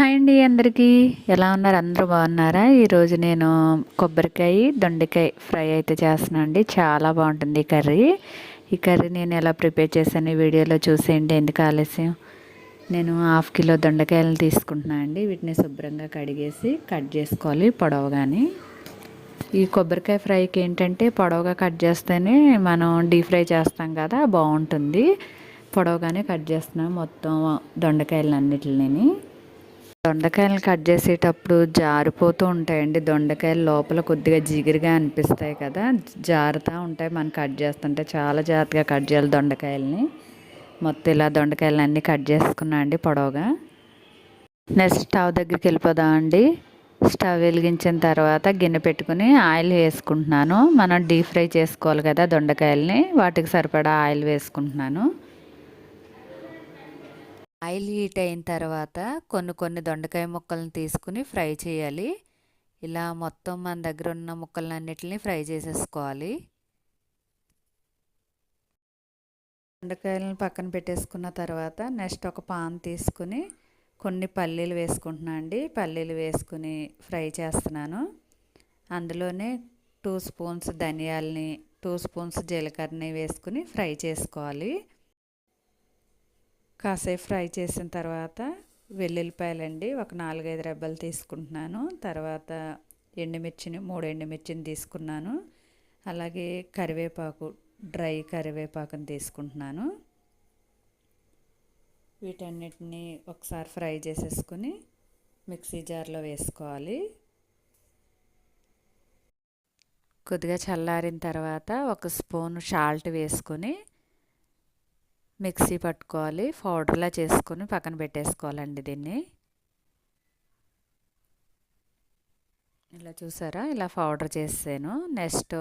Hi అండి అందరికీ. ఎలా ఉన్నారు? అందరూ బాగున్నారా? ఈరోజు నేను కొబ్బరికాయ దొండకాయ ఫ్రై అయితే చేస్తున్నాను అండి. చాలా బాగుంటుంది ఈ కర్రీ. ఈ కర్రీ నేను ఎలా ప్రిపేర్ చేశాను ఈ వీడియోలో చూసేయండి. ఎందుకు ఆలస్యం? నేను హాఫ్ కిలో దొండకాయలను తీసుకుంటున్నాను అండి. వీటిని శుభ్రంగా కడిగేసి కట్ చేసుకోవాలి పొడవగాని. ఈ కొబ్బరికాయ ఫ్రైకి ఏంటంటే పొడవుగా కట్ చేస్తేనే మనం డీప్ ఫ్రై చేస్తాం కదా బాగుంటుంది. పొడవుగానే కట్ చేస్తున్నాం మొత్తం దొండకాయలన్నిటిని. దొండకాయలు కట్ చేసేటప్పుడు జారిపోతూ ఉంటాయండి. దొండకాయలు లోపల కొద్దిగా జిగిరిగా అనిపిస్తాయి కదా. జారుతూ ఉంటాయి. మనం కట్ చేస్తుంటే చాలా జాగ్రత్తగా కట్ చేయాలి దొండకాయలని. మొత్తం ఇలా దొండకాయలు అన్నీ కట్ చేసుకున్నా అండి పొడవుగా. నెక్స్ట్ స్టవ్ దగ్గరికి వెళ్ళిపోదాం అండి. స్టవ్ వెలిగించిన తర్వాత గిన్నె పెట్టుకుని ఆయిల్ వేసుకుంటున్నాను. మనం డీప్ ఫ్రై చేసుకోవాలి కదా దొండకాయలని. వాటికి సరిపడా ఆయిల్ వేసుకుంటున్నాను. ఆయిల్ హీట్ అయిన తర్వాత కొన్ని కొన్ని దొండకాయ ముక్కలను తీసుకుని ఫ్రై చేయాలి. ఇలా మొత్తం మన దగ్గర ఉన్న ముక్కలన్నిటిని ఫ్రై చేసేసుకోవాలి. దొండకాయలను పక్కన పెట్టేసుకున్న తర్వాత నెక్స్ట్ ఒక పాన్ తీసుకుని కొన్ని పల్లీలు వేసుకుంటున్నాను అండి. పల్లీలు వేసుకుని ఫ్రై చేస్తున్నాను. అందులోనే టూ స్పూన్స్ ధనియాలని టూ స్పూన్స్ జీలకర్రని వేసుకుని ఫ్రై చేసుకోవాలి. కాసేపు ఫ్రై చేసిన తర్వాత వెల్లుల్లిపాయలండి ఒక నాలుగైదు రెబ్బలు తీసుకుంటున్నాను. తర్వాత ఎండుమిర్చిని మూడు ఎండుమిర్చిని తీసుకున్నాను. అలాగే కరివేపాకు డ్రై కరివేపాకుని తీసుకుంటున్నాను. వీటన్నిటిని ఒకసారి ఫ్రై చేసేసుకుని మిక్సీ జార్లో వేసుకోవాలి. కొద్దిగా చల్లారిన తర్వాత ఒక స్పూన్ సాల్ట్ వేసుకొని మిక్సీ పట్టుకోవాలి. పౌడర్లా చేసుకొని పక్కన పెట్టేసుకోవాలండి దీన్ని. ఇలా చూసారా? ఇలా పౌడర్ చేసాను నెక్స్ట్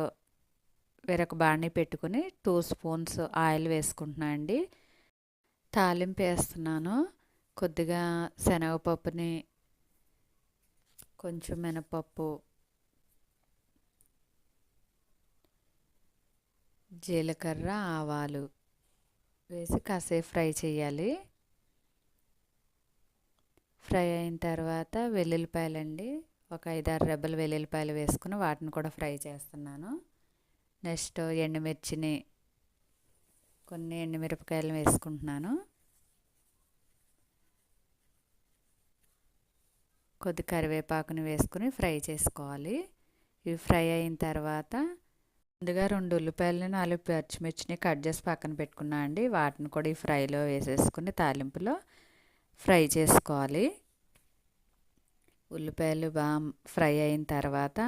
వేరొక బాణీ పెట్టుకుని టూ స్పూన్స్ ఆయిల్ వేసుకుంటున్నా అండి. తాలింపు వేస్తున్నాను. కొద్దిగా శనగపప్పుని కొంచెం మినపప్పు జీలకర్ర ఆవాలు వేసి కాసేపు ఫ్రై చేయాలి. ఫ్రై అయిన తర్వాత వెల్లుల్లిపాయలండి ఒక ఐదారు రెబ్బలు వెల్లుల్లిపాయలు వేసుకుని వాటిని కూడా ఫ్రై చేస్తున్నాను. నెక్స్ట్ ఎండుమిర్చిని కొన్ని ఎండుమిరపకాయలు వేసుకుంటున్నాను. కొద్ది కరివేపాకుని వేసుకుని ఫ్రై చేసుకోవాలి. ఇవి ఫ్రై అయిన తర్వాత ముందుగా రెండు ఉల్లిపాయలని నాలుగు పచ్చిమిర్చిని కట్ చేసి పక్కన పెట్టుకున్నా అండి. వాటిని కూడా ఈ ఫ్రైలో వేసేసుకుని తాలింపులో ఫ్రై చేసుకోవాలి. ఉల్లిపాయలు బాగా ఫ్రై అయిన తర్వాత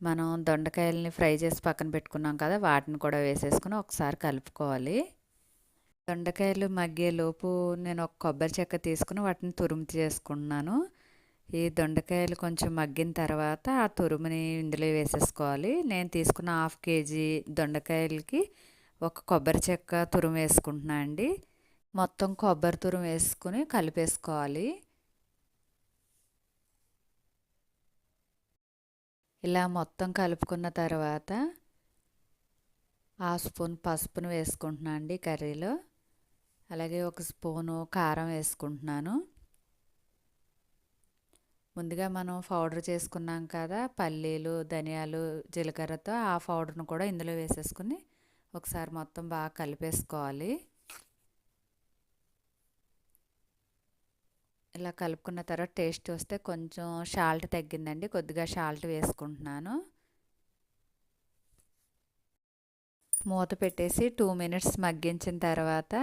మనం దొండకాయలని ఫ్రై చేసి పక్కన పెట్టుకున్నాం కదా వాటిని కూడా వేసేసుకుని ఒకసారి కలుపుకోవాలి. దొండకాయలు మగ్గేలోపు నేను ఒక కొబ్బరి చెక్క తీసుకుని వాటిని తురుము చేసుకుంటున్నాను. ఈ దొండకాయలు కొంచెం మగ్గిన తర్వాత ఆ తురుముని ఇందులో వేసేసుకోవాలి. నేను తీసుకున్న హాఫ్ కేజీ దొండకాయలకి ఒక కొబ్బరి చెక్క తురుము వేసుకుంటున్నా అండి. మొత్తం కొబ్బరి తురుము వేసుకుని కలిపేసుకోవాలి. ఇలా మొత్తం కలుపుకున్న తర్వాత హాఫ్ స్పూన్ పసుపును వేసుకుంటున్నాను అండి కర్రీలో. అలాగే ఒక స్పూను కారం వేసుకుంటున్నాను. ముందుగా మనం పౌడర్ చేసుకున్నాం కదా పల్లీలు ధనియాలు జీలకర్రతో ఆ పౌడర్ను కూడా ఇందులో వేసేసుకుని ఒకసారి మొత్తం బాగా కలిపేసుకోవాలి. ఇలా కలుపుకున్న తర్వాత టేస్ట్ వస్తే కొంచెం షాల్ట్ తగ్గిందండి కొద్దిగా షాల్ట్ వేసుకుంటున్నాను. మూత పెట్టేసి టూ మినిట్స్ మగ్గించిన తర్వాత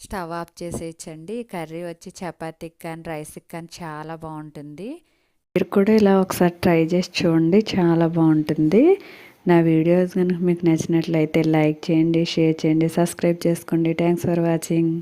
స్టవ్ ఆఫ్ చేసేయచ్చండి. కర్రీ వచ్చి చపాతీకి కానీ రైస్కి కానీ చాలా బాగుంటుంది. మీరు కూడా ఇలా ఒకసారి ట్రై చేసి చూడండి. చాలా బాగుంటుంది. నా వీడియోస్ కనుక మీకు నచ్చినట్లయితే లైక్ చేయండి షేర్ చేయండి సబ్స్క్రైబ్ చేసుకోండి. Thanks for watching.